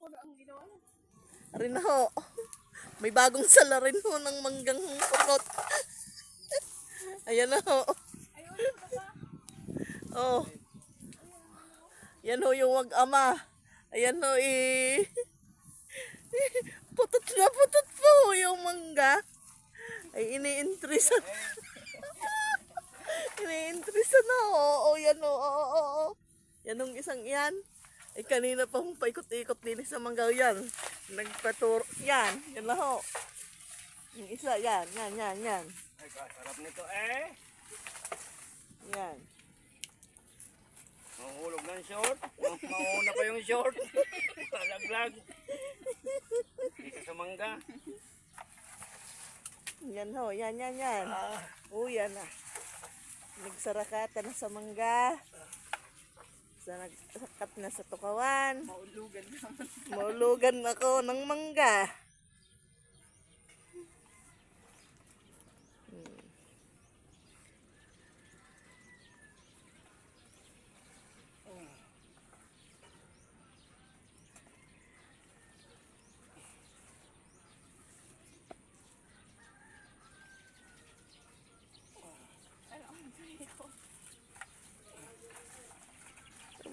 puno ang ginawa niya. Rin ho. May bagong sala rin ho ng manggang pukot. Ayan na ho. Ayun? Oh. Yan ho yung wag-ama. Ayan ho eh. Putot na putot po yung mangga. Ay ini-interesa. ini-interesa na ho. Oo, yan ho. Oo, oo, oo. Yan yung isang yan. Ay kanina pa hong paikot-ikot din sa mangga yan. Nagpaturo. Yan. Yan na ho. Yung isa, yan. Yan, yan, yan. Ay, kasarap nito eh. Yan. Mahulog ng short. Ma- Mauna pa yung short. Malaglag. Dito sa mangga. Yan ho, yan, yan, yan. Ah, Oh, yan na. Nagsarakata na sa mangga. Sa nagsakat na sa tukawan. Maulugan naman. Maulugan ako ng mangga.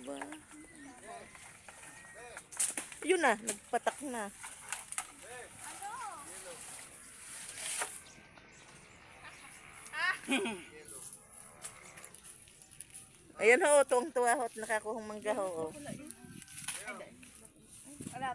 Aba. Yun na, nagpatak na. Ayan ho, tuwang tuwa ho at nakakuhang mangga ho. Wala.